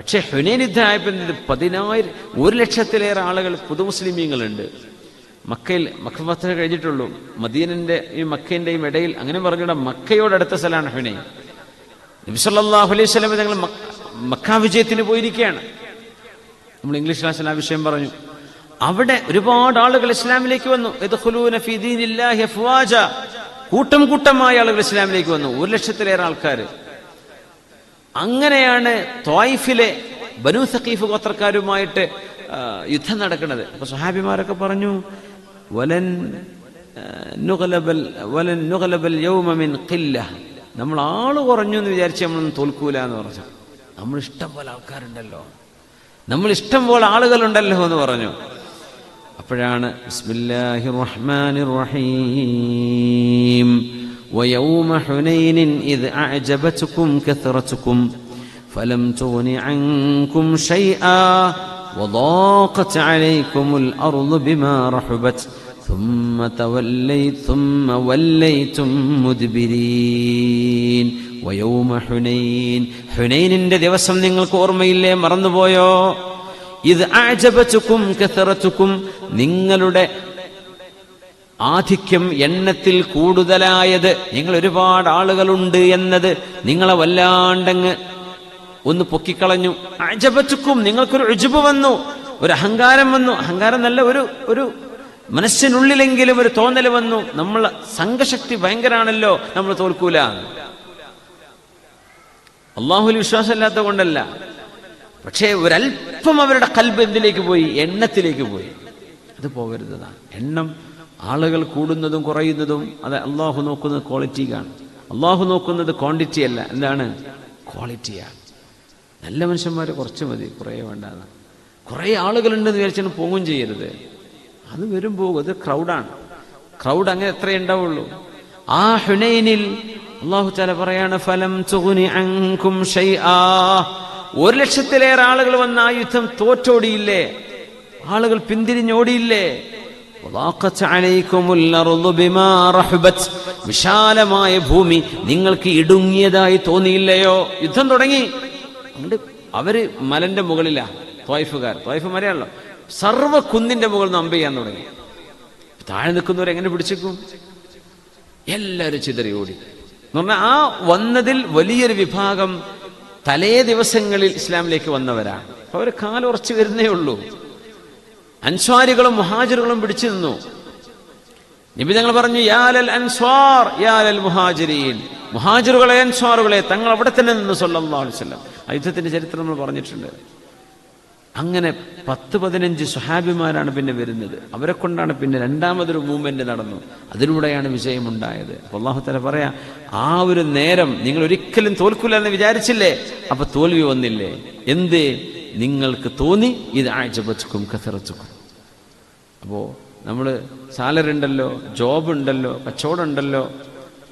പക്ഷെ ഹുനൈൻ യുദ്ധമായപ്പോൾ പതിനായിരം ഒരു ലക്ഷത്തിലേറെ ആളുകൾ പുതുമുസ്ലിമീങ്ങളുണ്ട്. മക്കയിൽ മക്ക ഫത്തഹ് കഴിഞ്ഞിട്ടുള്ളൂ. ഈ മക്കേന്റെയും ഇടയിൽ അങ്ങനെ പറഞ്ഞുകൂടെ മക്കയോടടുത്ത സ്ഥലമാണ് ഹുനൈൻ. നബിസല്ലാഹു അലൈഹി സ്വലം ഞങ്ങൾ മക്ക വിജയത്തിന് പോയിരിക്കുകയാണ്. നമ്മൾ ഇംഗ്ലീഷ് ക്ലാസ്സിൽ ആ വിഷയം പറഞ്ഞു. അവിടെ ഒരുപാട് ആളുകൾ ഇസ്ലാമിലേക്ക് വന്നു. കൂട്ടം കൂട്ടമായ ആളുകൾ ഇസ്ലാമിലേക്ക് വന്നു. ഒരു ലക്ഷത്തിലേറെ ആൾക്കാർ അങ്ങനെയാണ് ത്വായിഫിലെ ബനു സഖീഫ് ഗോത്രക്കാരുമായിട്ട് യുദ്ധം നടക്കുന്നത്. അപ്പൊ സഹാബിമാരൊക്കെ പറഞ്ഞു വലൻ വലൻ നുഗ്ലബൽ യൗമ മിൻ ഖില്ല. നമ്മൾ ആൾ കുറഞ്ഞു എന്ന് വിചാരിച്ച് നമ്മളൊന്നും തോൽക്കൂല എന്ന് പറഞ്ഞു. നമ്മൾ ഇഷ്ടം പോലെ ആൾക്കാരുണ്ടല്ലോ. നമ്മൾ ഇഷ്ടം പോലെ ആളുകളുണ്ടല്ലോ എന്ന് പറഞ്ഞു. അപ്പോഴാണ് ബിസ്മില്ലാഹിർ റഹീം. ويوم حنين إذ أعجبتكم كثرتكم فلم تغن عنكم شيئا وضاقت عليكم الأرض بما رحبت ثم توليت ثم وليتم مدبرين ويوم حنين حنين ദിവസം നിങ്ങൾക്ക് ഓർമ്മയില്ലേ മറന്നുപോയോ ഇത് ആജബച്ചുക്കും കസറച്ചുക്കും നിങ്ങളുടെ ആധിക്യം എണ്ണത്തിൽ കൂടുതലായത് നിങ്ങൾ ഒരുപാട് ആളുകളുണ്ട് എന്നത് നിങ്ങളെ വല്ലാണ്ടങ്ങ് ഒന്ന് പൊക്കിക്കളഞ്ഞു. അജപറ്റുക്കും നിങ്ങൾക്കൊരു അജുബ് വന്നു ഒരു അഹങ്കാരം വന്നു. അഹങ്കാരം നല്ല ഒരു ഒരു മനസ്സിനുള്ളിലെങ്കിലും ഒരു തോന്നൽ വന്നു. നമ്മൾ സംഘശക്തി ഭയങ്കരാണല്ലോ നമ്മൾ തോൽക്കൂല. അള്ളാഹുൽ വിശ്വാസമില്ലാത്ത കൊണ്ടല്ല. പക്ഷേ ഒരല്പം അവരുടെ കൽബ് എന്തിലേക്ക് പോയി? എണ്ണത്തിലേക്ക് പോയി. അത് പോകരുതാണ് എണ്ണം ആളുകൾ കൂടുന്നതും കുറയുന്നതും അത് അള്ളാഹു നോക്കുന്നത് ക്വാളിറ്റിയാണ് അള്ളാഹു നോക്കുന്നത് ക്വാണ്ടിറ്റി അല്ല. എന്താണ്? ക്വാളിറ്റിയാണ് നല്ല മനുഷ്യന്മാർ കുറച്ച് മതി. കുറേ വേണ്ടാന്ന്. കുറേ ആളുകളുണ്ടെന്ന് വിചാരിച്ചാൽ പോകും ചെയ്യരുത്. അത് വരും പോകും അത് ക്രൗഡാണ് ക്രൗഡ് അങ്ങനെ എത്രയേ ഉണ്ടാവുള്ളൂ. ആ ഹുനൈനിൽ അള്ളാഹു ചാല പറയാണ് ഫലം അങ്കും ഒരു ലക്ഷത്തിലേറെ ആളുകൾ വന്ന ആ യുദ്ധം തോറ്റോടിയില്ലേ? ആളുകൾ പിന്തിരിഞ്ഞോടിയില്ലേ? വിശാലമായ ഭൂമി നിങ്ങൾക്ക് ഇടുങ്ങിയതായി തോന്നിയില്ലയോ? യുദ്ധം തുടങ്ങി. അവർ മലന്റെ മുകളിലാ തോയ്ഫുകാർ തോയ്ഫ് മലയാണല്ലോ. സർവ കുന്നിന്റെ മുകളിൽ നമ്പ ചെയ്യാൻ തുടങ്ങി. താഴെ നിൽക്കുന്നവർ എങ്ങനെ പിടിച്ചേക്കും? എല്ലാവരും ചിതറി ഓടി. എന്ന് പറഞ്ഞാൽ ആ വന്നതിൽ വലിയൊരു വിഭാഗം തലേ ദിവസങ്ങളിൽ ഇസ്ലാമിലേക്ക് വന്നവരാണ് അവർ കാലുറച്ചു വരുന്നേ ഉള്ളൂ. അൻസ്വാരികളും മുഹാജിറുകളും പിടിച്ചു നിന്നു. നബി തങ്ങൾ പറഞ്ഞു യാലൽ അൻസ്വാർ യാലൽ മുഹാജിരീൻ. മുഹാജിറുകളെ അൻസ്വാറുകളെ തങ്ങൾ അവിടെ തന്നെ നിന്ന് വസല്ലം. ആ യുദ്ധത്തിന്റെ ചരിത്രം നമ്മൾ പറഞ്ഞിട്ടുണ്ട്. അങ്ങനെ പത്ത് പതിനഞ്ച് സുഹാബിമാരാണ് പിന്നെ വരുന്നത്. അവരെ കൊണ്ടാണ് പിന്നെ രണ്ടാമതൊരു മൂവ്മെന്റ് നടന്നു. അതിലൂടെയാണ് വിജയമുണ്ടായത് അപ്പൊ അള്ളാഹു തല പറയാ ആ ഒരു നേരം നിങ്ങൾ ഒരിക്കലും തോൽക്കില്ല എന്ന് വിചാരിച്ചില്ലേ? അപ്പൊ തോൽവി വന്നില്ലേ? എന്ത്? നിങ്ങൾക്ക് തോന്നി ഇത് ആഴ്ചപ്പച്ചുക്കും കസറച്ചുക്കും അപ്പോൾ നമ്മൾ സാലറി ഉണ്ടല്ലോ ജോബ് ഉണ്ടല്ലോ കച്ചവടം ഉണ്ടല്ലോ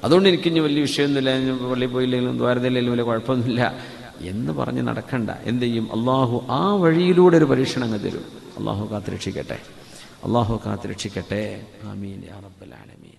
അതുകൊണ്ട് എനിക്ക് ഇനി വലിയ വിഷയമൊന്നുമില്ല പള്ളിയിൽ പോയില്ലെങ്കിലും ദ്വാരതയില്ലെങ്കിലും വലിയ കുഴപ്പമൊന്നുമില്ല. എന്ന് പറഞ്ഞ് നടക്കണ്ട. എന്ത് ചെയ്യും? അള്ളാഹു ആ വഴിയിലൂടെ ഒരു പരീക്ഷണം അങ്ങ് തരും. അള്ളാഹു കാത്തുരക്ഷിക്കട്ടെ അള്ളാഹു കാത്തുരക്ഷിക്കട്ടെ ആമീൻ യാ റബ്ബൽ ആലമീൻ.